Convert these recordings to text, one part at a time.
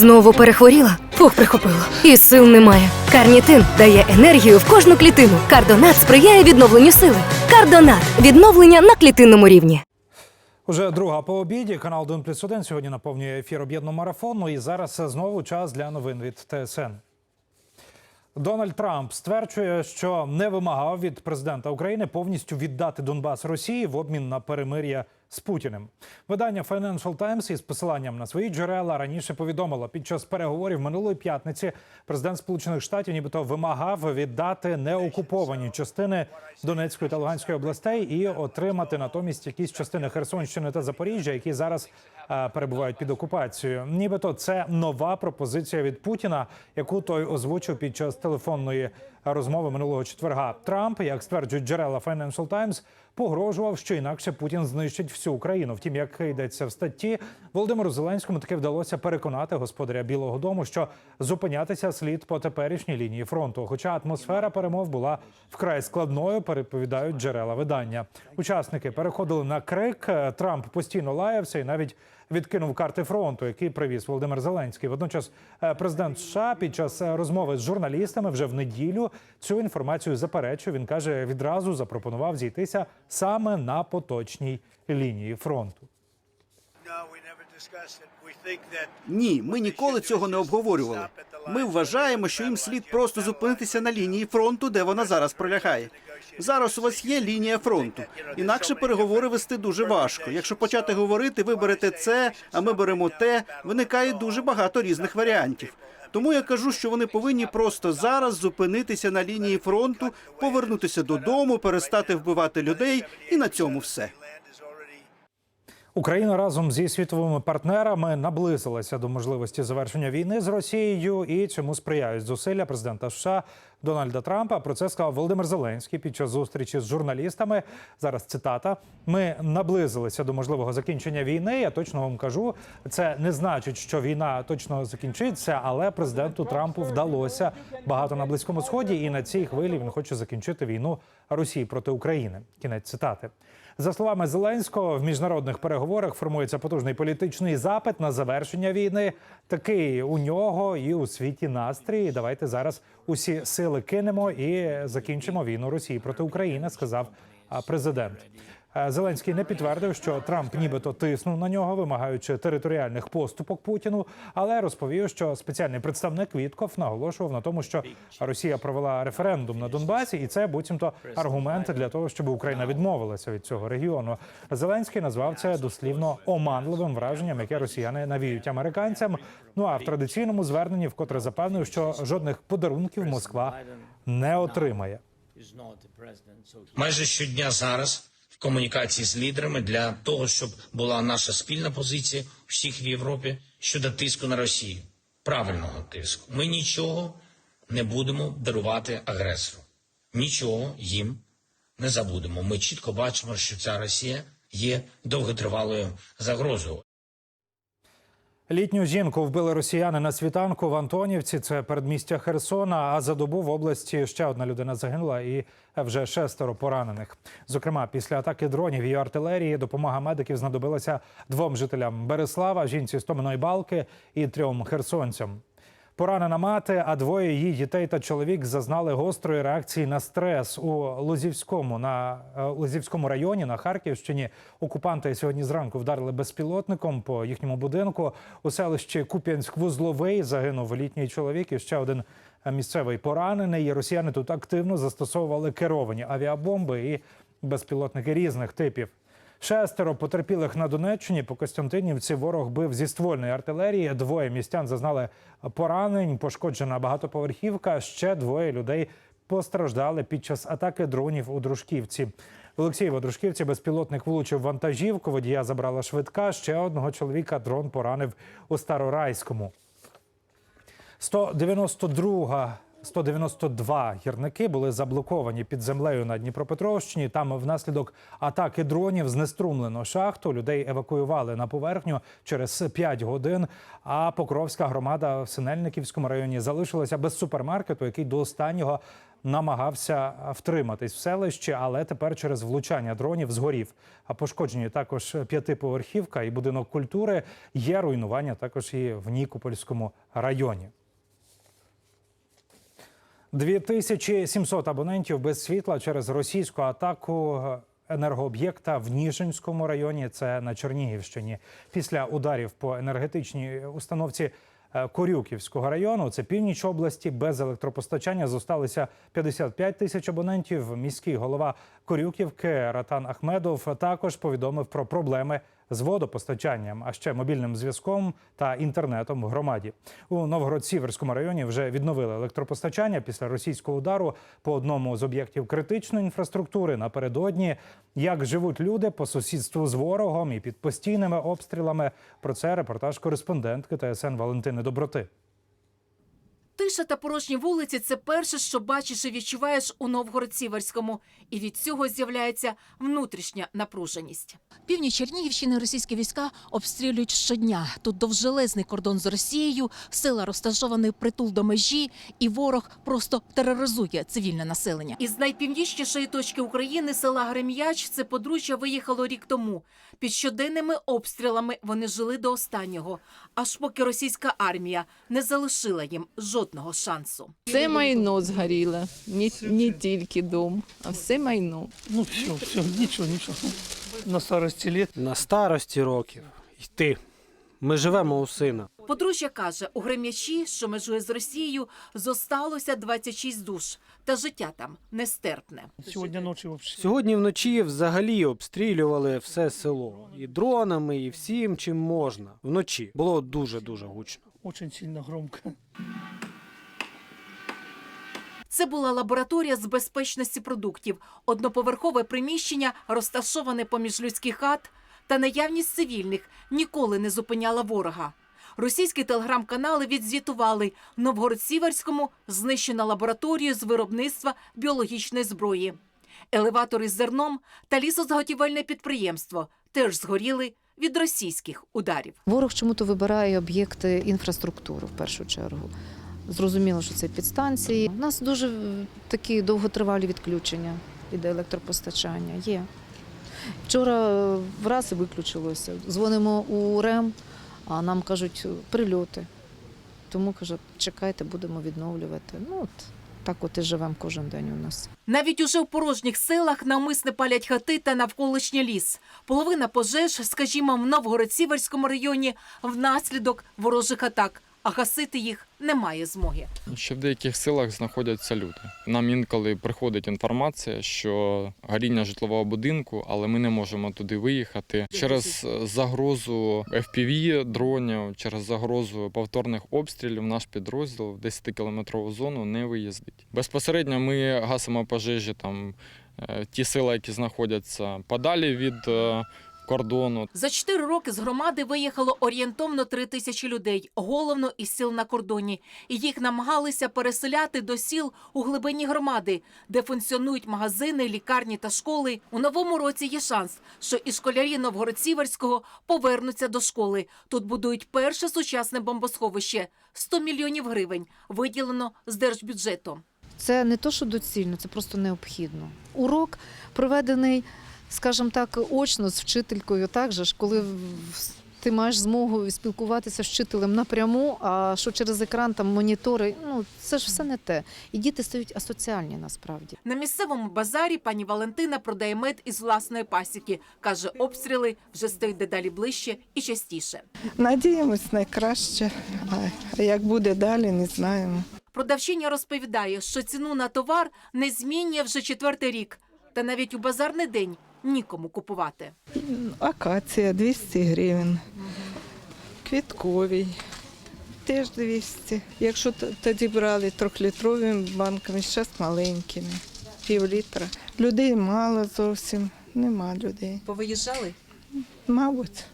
Знову перехворіла? Фух, прихопило. І сил немає. Карнітин дає енергію в кожну клітину. Кардонат сприяє відновленню сили. Кардонат відновлення на клітинному рівні. Уже друга по обіді. Канал 1 плюс 1 сьогодні наповнює ефір об'єднаного марафону. І зараз знову час для новин від ТСН. Дональд Трамп стверджує, що не вимагав від президента України повністю віддати Донбас Росії в обмін на перемир'я з Путіним. Видання Financial Times із посиланням на свої джерела раніше повідомило, під час переговорів минулої п'ятниці президент Сполучених Штатів нібито вимагав віддати неокуповані частини Донецької та Луганської областей і отримати натомість якісь частини Херсонщини та Запоріжжя, які зараз е, перебувають під окупацією. Нібито це нова пропозиція від Путіна, яку той озвучив під час телефонної розмови минулого четверга. Трамп, як стверджують джерела Financial Times, погрожував, що інакше Путін знищить всю Україну. Втім, як йдеться в статті, Володимиру Зеленському таки вдалося переконати господаря Білого Дому, що зупинятися слід по теперішній лінії фронту. Хоча атмосфера перемов була вкрай складною, переповідають джерела видання. Учасники переходили на крик. Трамп постійно лаявся і навіть відкинув карти фронту, який привіз Володимир Зеленський. Водночас, е, президент США під час е, розмови з журналістами вже в неділю цю інформацію заперечив. Він каже, відразу запропонував зійтися саме на поточній лінії фронту. Ні, ми ніколи цього не обговорювали. Ми вважаємо, що їм слід просто зупинитися на лінії фронту, де вона зараз пролягає. Зараз у вас є лінія фронту. Інакше переговори вести дуже важко. Якщо почати говорити, ви берете це, а ми беремо те, виникає дуже багато різних варіантів. Тому я кажу, що вони повинні просто зараз зупинитися на лінії фронту, повернутися додому, перестати вбивати людей, і на цьому все. Україна разом зі світовими партнерами наблизилася до можливості завершення війни з Росією, і цьому сприяють зусилля президента США Дональда Трампа. Про це сказав Володимир Зеленський під час зустрічі з журналістами. Зараз цитата: ми наблизилися до можливого закінчення війни. Я точно вам кажу, це не значить, що війна точно закінчиться, але президенту Трампу вдалося багато на близькому сході, і на цій хвилі він хоче закінчити війну Росії проти України. Кінець цитати. За словами Зеленського, в міжнародних переговорах формується потужний політичний запит на завершення війни. Такий у нього і у світі настрій. Давайте зараз усі сили кинемо і закінчимо війну Росії проти України, сказав президент. Е, Зеленський не підтвердив, що Трамп нібито тиснув на нього, вимагаючи територіальних поступок Путіну, але розповів, що спеціальний представник Вітков наголошував на тому, що Росія провела референдум на Донбасі, і це буцімто аргумент для того, щоб Україна відмовилася від цього регіону. Зеленський назвав це дослівно оманливим враженням, яке росіяни навіють американцям. Ну а в традиційному зверненні вкотре запевнив, що жодних подарунків Москва не отримає. майже щодня зараз комунікації з лідерами для того, щоб була наша спільна позиція всіх в Європі щодо тиску на Росію. Правильного тиску. Ми нічого не будемо дарувати агресору. Нічого їм не забудемо. Ми чітко бачимо, що ця Росія є довготривалою загрозою. Літню жінку вбили росіяни на світанку в Антонівці. Це передмістя Херсона. А за добу в області ще одна людина загинула і вже шестеро поранених. Зокрема, після атаки дронів і артилерії допомога медиків знадобилася двом жителям Береслава, жінці з Томиної балки і трьом херсонцям. Поранена мати, а двоє її дітей та чоловік зазнали гострої реакції на стрес у Лозівському на е, Лозівському районі на Харківщині. Окупанти сьогодні зранку вдарили безпілотником по їхньому будинку. У селищі Куп'янськ-Вузловий загинув літній чоловік і ще один місцевий поранений. Росіяни тут активно застосовували керовані авіабомби і безпілотники різних типів. Шестеро потерпілих на Донеччині по Костянтинівці ворог бив зі ствольної артилерії. Двоє містян зазнали поранень, пошкоджена багатоповерхівка. Ще двоє людей постраждали під час атаки дронів у Дружківці. В Олексієво Дружківці безпілотник влучив вантажівку. Водія забрала швидка. Ще одного чоловіка дрон поранив у Старорайському. 192 192 гірники були заблоковані під землею на Дніпропетровщині. Там внаслідок атаки дронів знеструмлено шахту. Людей евакуювали на поверхню через 5 годин. А Покровська громада в Синельниківському районі залишилася без супермаркету, який до останнього намагався втриматись в селищі, але тепер через влучання дронів згорів. А пошкоджені також п'ятиповерхівка і будинок культури. Є руйнування також і в Нікопольському районі. 2700 абонентів без світла через російську атаку енергооб'єкта в Ніжинському районі. Це на Чернігівщині. Після ударів по енергетичній установці е, Корюківського району, це північ області, без електропостачання зосталися 55 тисяч абонентів. Міський голова Корюківки Ратан Ахмедов також повідомив про проблеми з водопостачанням, а ще мобільним зв'язком та інтернетом в громаді. У Новгород-Сіверському районі вже відновили електропостачання після російського удару по одному з об'єктів критичної інфраструктури. Напередодні як живуть люди по сусідству з ворогом і під постійними обстрілами. Про це репортаж кореспондентки ТСН Валентини Доброти. Тиша та порожні вулиці це перше, що бачиш і відчуваєш у Новгород-Сіверському. І від цього з'являється внутрішня напруженість. Північ Чернігівщини російські війська обстрілюють щодня. Тут довжелезний кордон з Росією, сила розташований притул до межі, і ворог просто тероризує цивільне населення. Із найпівнічнішої точки України села Грем'яч це подружжя виїхало рік тому. Під щоденними обстрілами вони жили до останнього, аж поки російська армія не залишила їм жодного шансу. Все майно згоріло, не, не тільки дом, а все майно. Ну все, все, нічого, нічого. На старості літ. на старості років йти. Ми живемо у сина. Подружжя каже, у Грем'ячі, що межує з Росією, зосталося 26 душ, та життя там нестерпне. Сьогодні ночі взагалі. Сьогодні вночі взагалі обстрілювали все село і дронами, і всім, чим можна. Вночі було дуже дуже гучно. Дуже сильно громко. Це була лабораторія з безпечності продуктів, одноповерхове приміщення, розташоване поміж людських хат, та наявність цивільних ніколи не зупиняла ворога. Російські телеграм-канали відзвітували Новгород-Сіверському знищено лабораторію з виробництва біологічної зброї. Елеватори з зерном та лісозаготівельне підприємство теж згоріли від російських ударів. Ворог чому-то вибирає об'єкти інфраструктури в першу чергу. Зрозуміло, що це підстанції. У нас дуже такі довготривалі відключення від електропостачання. Є. Вчора враз і виключилося. Дзвонимо у РЕМ, а нам кажуть прильоти. Тому кажуть, чекайте, будемо відновлювати. Ну от так от і живемо кожен день у нас. Навіть уже в порожніх селах навмисне палять хати та навколишній ліс. Половина пожеж, скажімо, в Новгород-Сіверському районі внаслідок ворожих атак, а гасити їх немає змоги. Ще в деяких селах знаходяться люди. Нам інколи приходить інформація, що горіння житлового будинку, але ми не можемо туди виїхати через загрозу FPV дронів, через загрозу повторних обстрілів. Наш підрозділ в 10-кілометрову зону не виїздить. Безпосередньо ми гасимо пожежі там е, ті села, які знаходяться подалі від е, кордону. За чотири роки з громади виїхало орієнтовно три тисячі людей, головно із сіл на кордоні. Їх намагалися переселяти до сіл у глибині громади, де функціонують магазини, лікарні та школи. У новому році є шанс, що і школярі Новгород-Сіверського повернуться до школи. Тут будують перше сучасне бомбосховище. 100 мільйонів гривень виділено з держбюджету. Це не то, що доцільно, це просто необхідно. Урок проведений, скажімо так, очно з вчителькою, так же ж, коли ти маєш змогу спілкуватися з вчителем напряму, а що через екран там монітори, ну це ж все не те. І діти стають асоціальні насправді. На місцевому базарі пані Валентина продає мед із власної пасіки. Каже, обстріли вже стають дедалі ближче і частіше. Надіємось найкраще, а як буде далі, не знаємо. Продавчиня розповідає, що ціну на товар не змінює вже четвертий рік. Та навіть у базарний день нікому купувати. Акація 200 гривень, квітковий теж 200. Якщо тоді брали трьохлітровими банками, зараз маленькими, пів літра. Людей мало зовсім, нема людей. Повиїжджали? Мабуть.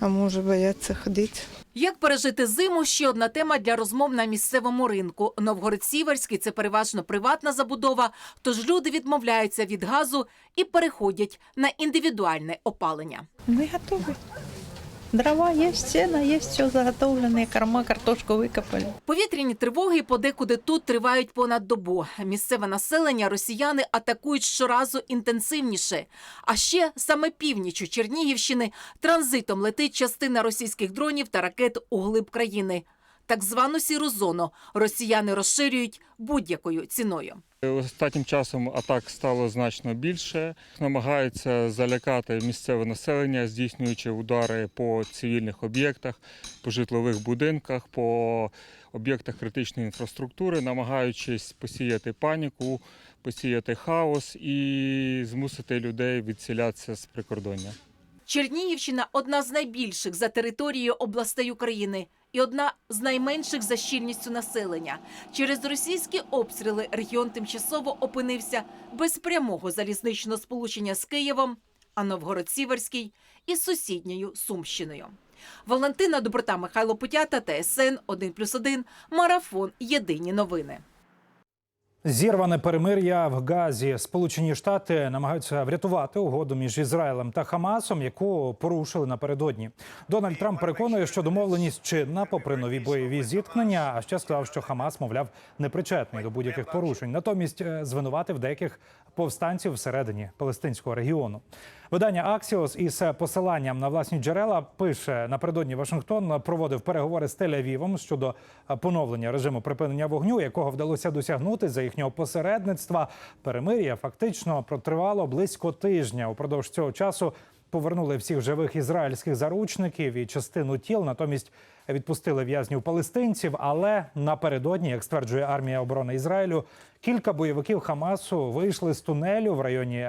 А може бояться ходити. Як пережити зиму? Ще одна тема для розмов на місцевому ринку. Новгород-Сіверський – це переважно приватна забудова, тож люди відмовляються від газу і переходять на індивідуальне опалення. Ми готові. Дрова є, сена, є, все заготовлене, корма, картошку викопали. Повітряні тривоги подекуди тут тривають понад добу. Місцеве населення росіяни атакують щоразу інтенсивніше. А ще саме північю Чернігівщини транзитом летить частина російських дронів та ракет у глиб країни. Так звану сіру зону росіяни розширюють будь-якою ціною. Останнім часом атак стало значно більше. Намагаються залякати місцеве населення, здійснюючи удари по цивільних об'єктах, по житлових будинках, по об'єктах критичної інфраструктури, намагаючись посіяти паніку, посіяти хаос і змусити людей відселятися з прикордоння. Чернігівщина одна з найбільших за територією областей України і одна з найменших за щільністю населення. Через російські обстріли регіон тимчасово опинився без прямого залізничного сполучення з Києвом, а Новгород-Сіверський із сусідньою Сумщиною. Валентина Доброта, Михайло Путята, ТСН 1+,1, Марафон. Єдині новини. Зірване перемир'я в Газі. Сполучені Штати намагаються врятувати угоду між Ізраїлем та Хамасом, яку порушили напередодні. Дональд Трамп переконує, що домовленість чинна, попри нові бойові зіткнення. А ще сказав, що Хамас, мовляв, не причетний до будь-яких порушень. Натомість е, звинуватив деяких повстанців всередині палестинського регіону. Видання Аксіос із посиланням на власні джерела пише напередодні Вашингтон проводив переговори з Тель-Авівом щодо поновлення режиму припинення вогню, якого вдалося досягнути за їхнього посередництва. Перемир'я фактично протривало близько тижня. Упродовж цього часу повернули всіх живих ізраїльських заручників і частину тіл. Натомість відпустили в'язнів палестинців. Але напередодні, як стверджує армія оборони Ізраїлю, кілька бойовиків Хамасу вийшли з тунелю в районі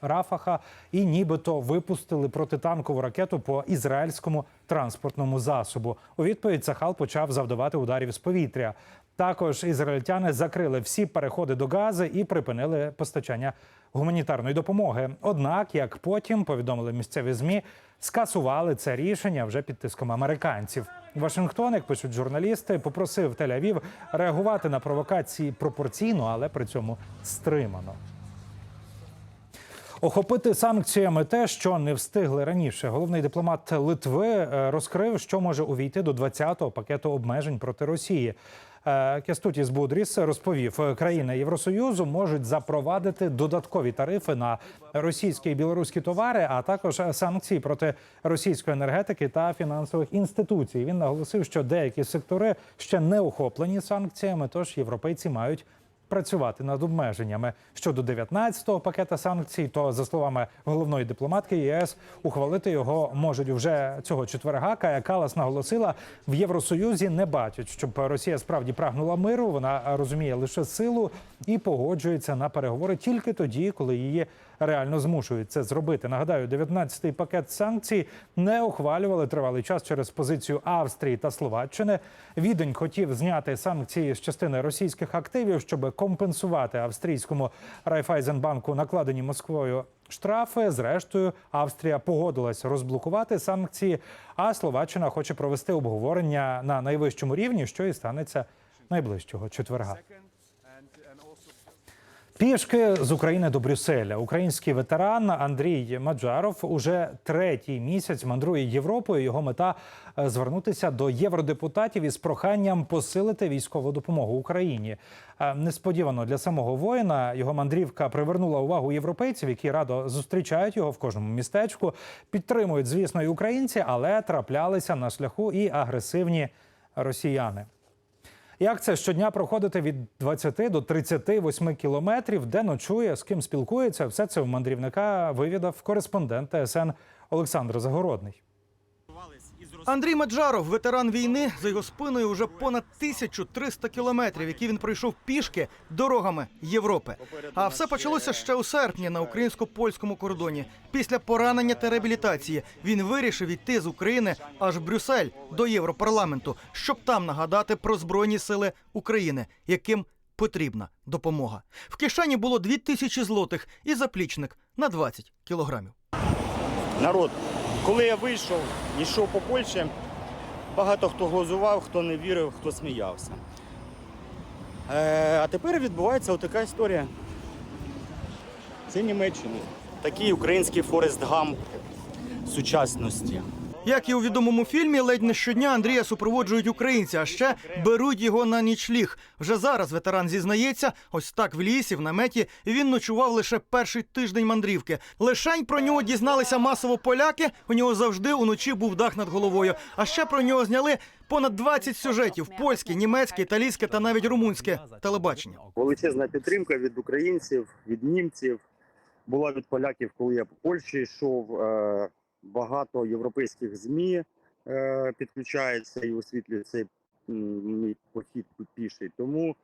Рафаха і нібито випустили протитанкову ракету по ізраїльському транспортному засобу. У відповідь Цахал почав завдавати ударів з повітря. Також ізраїльтяни закрили всі переходи до Гази і припинили постачання гуманітарної допомоги. Однак, як потім повідомили місцеві змі, скасували це рішення вже під тиском американців. Вашингтон, як пишуть журналісти, попросив Тель-Авів реагувати на провокації пропорційно, але при цьому стримано. Охопити санкціями те, що не встигли раніше. Головний дипломат Литви е, розкрив, що може увійти до 20-го пакету обмежень проти Росії. Е, Кестутіс Будріс розповів, е, країни Євросоюзу можуть запровадити додаткові тарифи на російські і білоруські товари, а також санкції проти російської енергетики та фінансових інституцій. Він наголосив, що деякі сектори ще не охоплені санкціями, тож європейці мають працювати над обмеженнями щодо 19-го пакета санкцій. То за словами головної дипломатки ЄС, ухвалити його можуть вже цього четверга. Кая Калас наголосила, в Євросоюзі не бачать, щоб Росія справді прагнула миру. Вона розуміє лише силу і погоджується на переговори тільки тоді, коли її реально змушують це зробити. Нагадаю, 19-й пакет санкцій не ухвалювали тривалий час через позицію Австрії та Словаччини. Відень хотів зняти санкції з частини російських активів, щоб компенсувати австрійському Райфайзенбанку накладені Москвою. Штрафи, зрештою, Австрія погодилась розблокувати санкції, а Словаччина хоче провести обговорення на найвищому рівні, що і станеться найближчого четверга. Пішки з України до Брюсселя. Український ветеран Андрій Маджаров уже третій місяць мандрує Європою. Його мета е, звернутися до євродепутатів із проханням посилити військову допомогу Україні. Е, Несподівано для самого воїна його мандрівка привернула увагу європейців, які радо зустрічають його в кожному містечку. Підтримують, звісно, і українці, але траплялися на шляху і агресивні росіяни. Як це щодня проходити від 20 до 38 кілометрів, де ночує, з ким спілкується, все це у мандрівника вивідав кореспондент ТСН Олександр Загородний. Андрій Маджаров, ветеран війни, за його спиною вже понад 1300 кілометрів, які він пройшов пішки дорогами Європи. А все почалося ще у серпні на українсько-польському кордоні. Після поранення та реабілітації він вирішив йти з України аж в Брюссель до Європарламенту, щоб там нагадати про збройні сили України, яким потрібна допомога. В кишені було 2000 злотих і заплічник на 20 кілограмів. народ. Коли я вийшов, йшов по Польщі, Багато хто глузував, хто не вірив, хто сміявся. Е, а тепер відбувається отака історія. Це Німеччина. Такий український Форест Гамп сучасності. Як і у відомому фільмі, ледь не щодня Андрія супроводжують українці, а ще беруть його на нічліг. Вже зараз ветеран зізнається, ось так в лісі, в наметі він ночував лише перший тиждень мандрівки. Лишень про нього дізналися масово поляки. У нього завжди уночі був дах над головою. А ще про нього зняли понад 20 сюжетів: польське, німецьке, італійське та навіть румунське телебачення. Величезна підтримка від українців, від німців. Була від поляків, коли я по Польщі йшов. Е, Багато європейських ЗМІ е, підключається і освітлює цей похід піший. Тому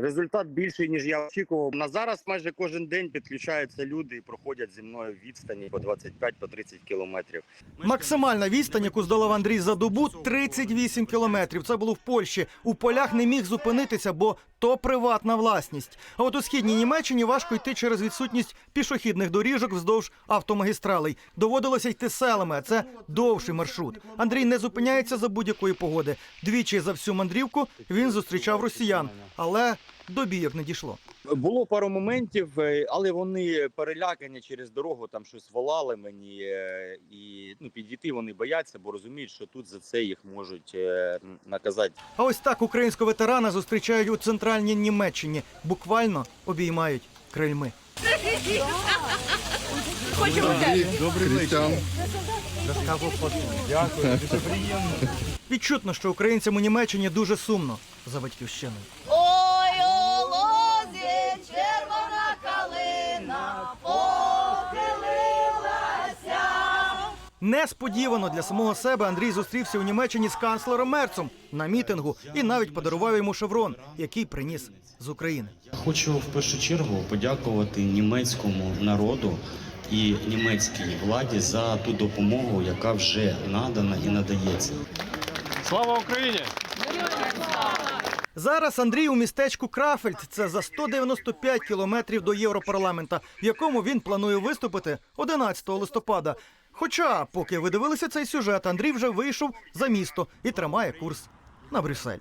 результат більший, ніж я очікував. На зараз майже кожен день підключаються люди і проходять зі мною відстані по 25 по 30 кілометрів. Максимальна відстань, яку здолав Андрій за добу, 38 кілометрів. Це було в Польщі. У полях не міг зупинитися, бо то приватна власність. А от у східній Німеччині важко йти через відсутність пішохідних доріжок вздовж автомагістралей. Доводилося йти селами, а це довший маршрут. Андрій не зупиняється за будь-якої погоди. Двічі за всю мандрівку він зустрічав росіян, але до бійок не дійшло. Було пару моментів, е, але вони перелякані через дорогу, там щось волали мені, е, і ну підійти вони бояться, бо розуміють, що тут за це їх можуть е, наказати. А ось так українського ветерана зустрічають у центральній Німеччині. Буквально обіймають крильми. Відчутно, що українцям у Німеччині дуже сумно за батьківщиною. Несподівано для самого себе Андрій зустрівся у Німеччині з канцлером Мерцом на мітингу і навіть подарував йому шеврон, який приніс з України. Хочу в першу чергу подякувати німецькому народу і німецькій владі за ту допомогу, яка вже надана і надається. Слава Україні! Зараз Андрій у містечку Крафельд. Це за 195 кілометрів до Європарламента, в якому він планує виступити 11 листопада. Хоча, поки ви дивилися цей сюжет, Андрій вже вийшов за місто і тримає курс на Брюссель.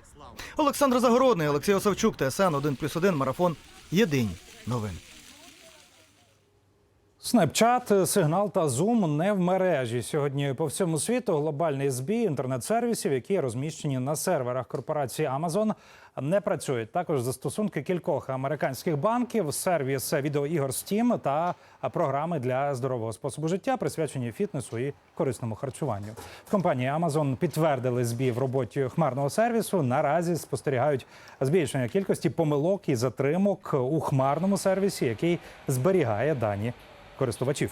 Олександр Загородний, Олексій Осавчук, ТСН 1+,1, Марафон. Єдині новини. Snapchat, сигнал та Zoom не в мережі. Сьогодні по всьому світу глобальний збій інтернет-сервісів, які розміщені на серверах корпорації Amazon, не працюють. Також застосунки кількох американських банків, сервіс відеоігор Steam та програми для здорового способу життя, присвячені фітнесу і корисному харчуванню. В компанії Amazon підтвердили збій в роботі хмарного сервісу. Наразі спостерігають збільшення кількості помилок і затримок у хмарному сервісі, який зберігає дані користувачів.